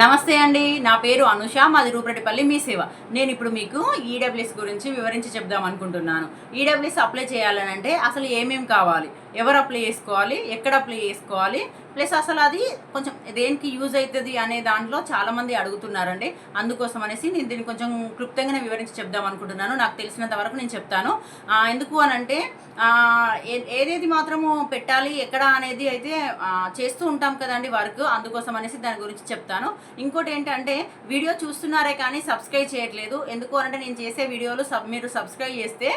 నమస్తే అండి. నా పేరు అనుష మాది రూపరెడ్డిపల్లి మీ సేవ. నేను ఇప్పుడు మీకు ఈడబ్ల్యూఎస్ గురించి వివరించి చెప్దాం అనుకుంటున్నాను. ఈడబ్ల్యూఎస్ అప్లై చేయాలని అంటే అసలు ఏమేమి కావాలి? ఎవరు అప్లై చేసుకోవాలి? ఎక్కడ అప్లై చేసుకోవాలి? ప్లస్ అసలు అది కొంచెం దేనికి యూజ్ అవుతుంది అనే దాంట్లో చాలామంది అడుగుతున్నారండి. అందుకోసం అనేసి నేను దీన్ని కొంచెం క్లుప్తంగానే వివరించి చెప్దాం అనుకుంటున్నాను. నాకు తెలిసినంత వరకు నేను చెప్తాను. ఎందుకు అని అంటే ఏ- ఏదేది మాత్రము పెట్టాలి ఎక్కడ అనేది అయితే చేస్తూ ఉంటాం కదండి వర్క్. అందుకోసం అనేసి దాని గురించి చెప్తాను. ఇంకోటి ఏంటంటే వీడియో చూస్తున్నారే కానీ సబ్స్క్రైబ్ చేయట్లేదు. ఎందుకు అంటే నేను చేసే వీడియోలు సబ్ మీరు సబ్స్క్రైబ్ చేస్తే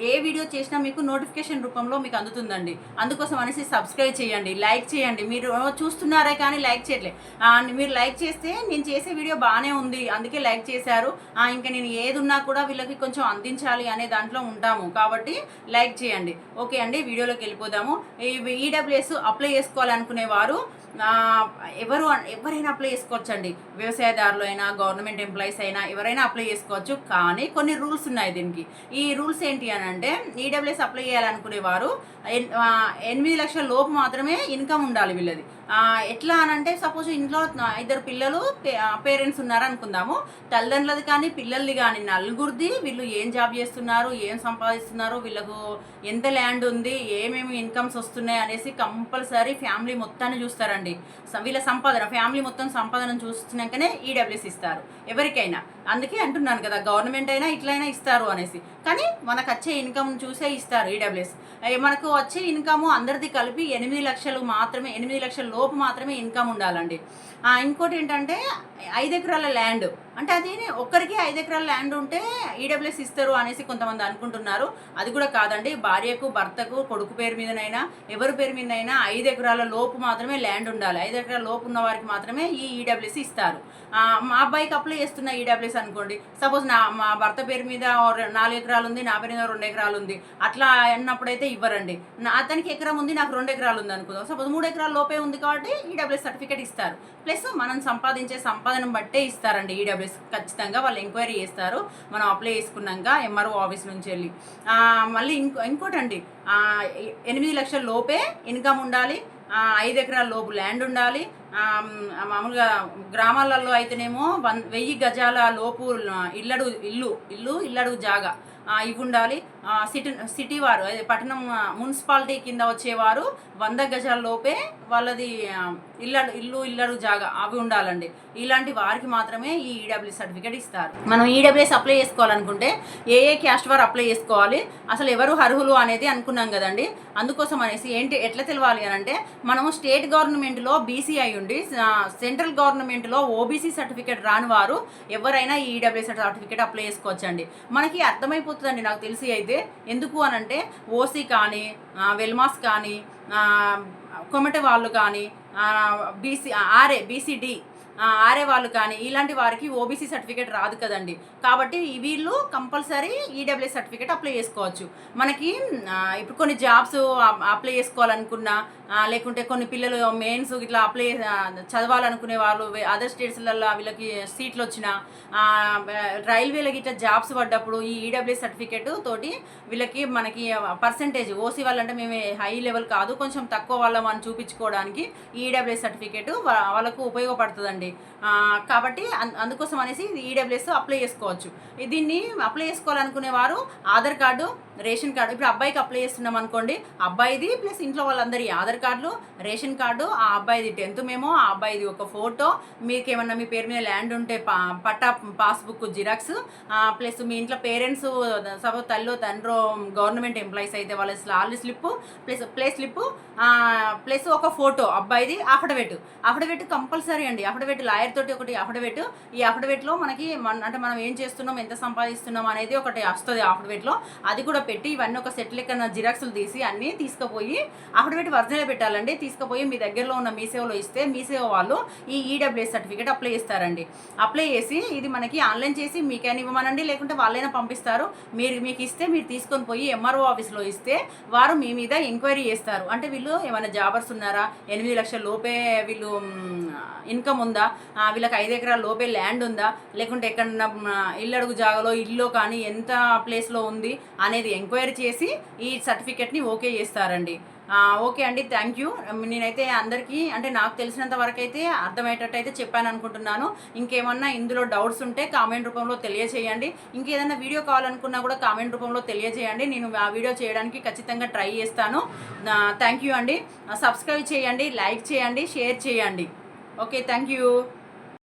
ఏ వీడియో చేసినా మీకు నోటిఫికేషన్ రూపంలో మీకు అందుతుందండి. అందుకోసం అనేసి సబ్స్క్రైబ్ చేయండి. లైక్ లైక్ చేయండి. మీరు చూస్తున్నారే కానీ లైక్ చేయట్లేదు. మీరు లైక్ చేస్తే నేను చేసే వీడియో బాగానే ఉంది. అందుకే లైక్ చేశారు. ఇంకా నేను ఏది ఉన్నా కూడా వీళ్ళకి కొంచెం అందించాలి అనే దాంట్లో ఉంటాము. కాబట్టి లైక్ చేయండి. ఓకే అండి వీడియోలోకి వెళ్ళిపోదాము. ఈ ఈడబ్ల్యూఎస్ అప్లై చేసుకోవాలనుకునే వారు ఎవరు ఎవరైనా అప్లై చేసుకోవచ్చండి. వ్యవసాయదారులు అయినా గవర్నమెంట్ ఎంప్లాయీస్ అయినా ఎవరైనా అప్లై చేసుకోవచ్చు. కానీ కొన్ని రూల్స్ ఉన్నాయి దీనికి. ఈ రూల్స్ ఏంటి అని అంటే ఈడబ్ల్యూఎస్ అప్లై చేయాలనుకునే వారు ఎనిమిది లక్షల లోపు మాత్రమే ఇన్కమ్ ఉండాలి వీళ్ళది. ఎట్లా అని అంటే సపోజ్ ఇంట్లో ఇద్దరు పిల్లలు పేరెంట్స్ ఉన్నారు అనుకుందాము తల్లిదండ్రులది కానీ పిల్లల్ని కానీ నలుగురిది వీళ్ళు ఏం జాబ్ చేస్తున్నారు ఏం సంపాదిస్తున్నారు వీళ్ళకు ఎంత ల్యాండ్ ఉంది ఏమేమి ఇన్కమ్స్ వస్తున్నాయి అనేసి కంపల్సరీ ఫ్యామిలీ మొత్తాన్ని చూస్తారండి. అండి వీళ్ళ సంపాదన ఫ్యామిలీ మొత్తం సంపాదన చూసినాకనే ఈడబ్ల్యూసి ఇస్తారు. ఎవరికైనా. అందుకే అంటున్నాను కదా గవర్నమెంట్ అయినా ఇట్లయినా ఇస్తారు అనేసి. కానీ మనకు వచ్చే ఇన్కమ్ చూసే ఇస్తారు ఈడబ్ల్యూఎస్ మనకు వచ్చే ఇన్కమ్ అందరిది కలిపి ఎనిమిది లక్షలు మాత్రమే ఎనిమిది లక్షల లోపు మాత్రమే ఇన్కమ్ ఉండాలండి. ఇంకోటి ఏంటంటే ఐదు ఎకరాల ల్యాండ్ అంటే అది ఒక్కరికి ఐదు ఎకరాల ల్యాండ్ ఉంటే ఈడబ్ల్యూఎస్ ఇస్తారు అనేసి కొంతమంది అనుకుంటున్నారు. అది కూడా కాదండి భార్యకు భర్తకు కొడుకు పేరు మీదనైనా ఎవరి పేరు మీదనైనా ఐదు ఎకరాల లోపు మాత్రమే ల్యాండ్ ఉండాలి. ఐదు ఎకరాల లోపు ఉన్న వారికి మాత్రమే ఈ ఈడబ్ల్యూఎస్ ఇస్తారు. మా అబ్బాయికి అప్లై చేస్తున్న ఈడబ్ల్యూఎస్ అనుకోండి. సపోజ్ నా మా భర్త పేరు మీద నాలుగు ఎకరాలు ఉంది నా పేరు మీద రెండు ఎకరాలు ఉంది అట్లా అన్నప్పుడైతే ఇవ్వరండి. నా అతనికి ఎకరం ఉంది నాకు రెండు ఎకరాలు ఉంది అనుకుందాం. సపోజ్ మూడు ఎకరాల లోపే ఉంది కాబట్టి ఈడబ్ల్యూఎస్ సర్టిఫికేట్ ఇస్తారు. ప్లస్ మనం సంపాదించే సంపాదన బట్టే ఇస్తారండి ఈడబ్ల్యూఎస్ ఖచ్చితంగా వాళ్ళు ఎంక్వైరీ చేస్తారు. మనం అప్లై చేసుకున్నాక ఎంఆర్ఓ ఆఫీస్ నుంచి వెళ్ళి. మళ్ళీ ఇంకో ఇంకోటండి. ఎనిమిది లక్షల లోపే ఇన్కమ్ ఉండాలి. ఐదు ఎకరాల లోపు ల్యాండ్ ఉండాలి. మామూలుగా గ్రామాలలో అయితేనేమో వన్ వెయ్యి గజాల లోపు ఇల్లడు ఇల్లు ఇల్లు ఇల్లడు జాగా ఇవి ఉండాలి. సిటీ సిటీ వారు పట్టణం మున్సిపాలిటీ కింద వచ్చేవారు వంద గజాల లోపే వాళ్ళది ఇల్లడు ఇల్లు ఇల్లడు జాగా అవి ఉండాలండి. ఇలాంటి వారికి మాత్రమే ఈ ఈడబ్ల్యూ సర్టిఫికేట్ ఇస్తారు. మనం ఈడబ్ల్యూఎస్ అప్లై చేసుకోవాలనుకుంటే ఏ ఏ క్యాస్ట్ వారు అప్లై చేసుకోవాలి అసలు ఎవరు అర్హులు అనేది అనుకున్నాం కదండి. అందుకోసం అనేసి ఏంటి ఎట్లా తెలవాలి అని అంటే మనము స్టేట్ గవర్నమెంట్లో బీసీ అయి ఉండి సెంట్రల్ గవర్నమెంట్లో ఓబీసీ సర్టిఫికేట్ రాని వారు ఎవరైనా ఈ ఈడబ్ల్యూఎస్ సర్టిఫికేట్ అప్లై చేసుకోవచ్చండి. మనకి అర్థమైపోతుందండి నాకు తెలిసి అయితే. ఎందుకు అని అంటే ఓసీ కానీ వెల్మాస్ కానీ కొమట వాళ్ళు కానీ బీసీ ఆర్ఏ బీసీడీ ఆరే వాళ్ళు కానీ ఇలాంటి వారికి ఓబీసీ సర్టిఫికేట్ రాదు కదండి. కాబట్టి వీళ్ళు కంపల్సరీ ఈడబ్ల్యూఎస్ సర్టిఫికేట్ అప్లై చేసుకోవచ్చు. మనకి ఇప్పుడు కొన్ని జాబ్స్ అప్లై చేసుకోవాలనుకున్నా లేకుంటే కొన్ని పిల్లలు మెయిన్స్ ఇట్లా అప్లై చదవాలనుకునే వాళ్ళు అదర్ స్టేట్స్లలో వీళ్ళకి సీట్లు వచ్చిన రైల్వేలకి ఇట్లా జాబ్స్ పడ్డప్పుడు ఈ ఈడబ్ల్యూఎస్ సర్టిఫికేట్ తోటి వీళ్ళకి మనకి పర్సంటేజ్ ఓసీ వాళ్ళంటే మేము హై లెవెల్ కాదు కొంచెం తక్కువ వాళ్ళం అని చూపించుకోవడానికి ఈడబ్ల్యూఎస్ సర్టిఫికేట్ వాళ్ళకు ఉపయోగపడుతుందండి. ఆ, కాబట్టి అందుకోసం అనేసి ఈడబ్ల్యూఎస్ అప్లై చేసుకోవచ్చు. దీన్ని అప్లై చేసుకోవాలనుకునే వారు ఆధార్ కార్డు రేషన్ కార్డు. ఇప్పుడు అబ్బాయికి అప్లై చేస్తున్నాం అనుకోండి అబ్బాయిది ప్లస్ ఇంట్లో వాళ్ళందరి ఆధార్ కార్డులు రేషన్ కార్డు ఆ అబ్బాయిది టెన్త్ మేమో ఆ అబ్బాయిది ఒక ఫోటో మీకు ఏమన్నా మీ పేరు మీద ల్యాండ్ ఉంటే పా పట్టా పాస్బుక్ జిరాక్స్ ప్లస్ మీ ఇంట్లో పేరెంట్స్ సభ తల్లో తండ్రో గవర్నమెంట్ ఎంప్లాయీస్ అయితే వాళ్ళ salary slip plus pay slip plus ఒక ఫోటో అబ్బాయిది అఫిడవిట్. అఫిడవిట్ కంపల్సరీ అండి. అఫిడవిట్ లాయర్ తోటి ఒకటి అఫిడవిట్. ఈ అఫిడవిట్లో మనకి మన అంటే మనం ఏం చేస్తున్నాం ఎంత సంపాదిస్తున్నాం అనేది ఒకటి వస్తుంది అఫిడవిట్లో. అది కూడా పెట్టి ఇవన్నీ ఒక సెట్ లెక్కన జిరాక్స్లు తీసి అన్నీ తీసుకుపోయి అఫిడవిట్ ఒరిజినల్ పెట్టాలండి. తీసుకుపోయి మీ దగ్గరలో ఉన్న మీ సేవలో ఇస్తే మీ సేవ వాళ్ళు ఈ ఈడబ్ల్యూఎస్ సర్టిఫికేట్ అప్లై చేస్తారండి. అప్లై చేసి ఇది మనకి ఆన్లైన్ చేసి మీకైనా ఇవ్వమనండి లేకుంటే వాళ్ళైనా పంపిస్తారు. మీరు మీకు ఇస్తే మీరు తీసుకొని పోయి ఎంఆర్ఓ ఆఫీస్లో ఇస్తే వారు మీ మీద ఎంక్వైరీ చేస్తారు. అంటే వీళ్ళు ఏమైనా జాబర్స్ ఉన్నారా? ఎనిమిది లక్షల లోపే వీళ్ళు ఇన్కమ్ ఉందా? వీళ్ళకి ఐదు ఎకరాల లోపే ల్యాండ్ ఉందా? లేకుంటే ఎక్కడన్నా ఇల్లడుగు ఇల్లు అడుగు జాగాలో ఇల్లు కానీ ఎంత ప్లేస్లో ఉంది అనేది ఎంక్వైరీ చేసి ఈ సర్టిఫికెట్ని ఓకే చేస్తారండి. ఓకే అండి థ్యాంక్ యూ. నేనైతే అందరికీ అంటే నాకు తెలిసినంత వరకు అయితే అర్థమయ్యేటట్టు అయితే చెప్పాను అనుకుంటున్నాను. ఇంకేమన్నా ఇందులో డౌట్స్ ఉంటే కామెంట్ రూపంలో తెలియజేయండి. ఇంకేదైనా వీడియో కావాలనుకున్నా కూడా కామెంట్ రూపంలో తెలియజేయండి. నేను ఆ వీడియో చేయడానికి ఖచ్చితంగా ట్రై చేస్తాను. థ్యాంక్ యూ అండి. సబ్స్క్రైబ్ చేయండి లైక్ చేయండి షేర్ చేయండి. Okay thank you.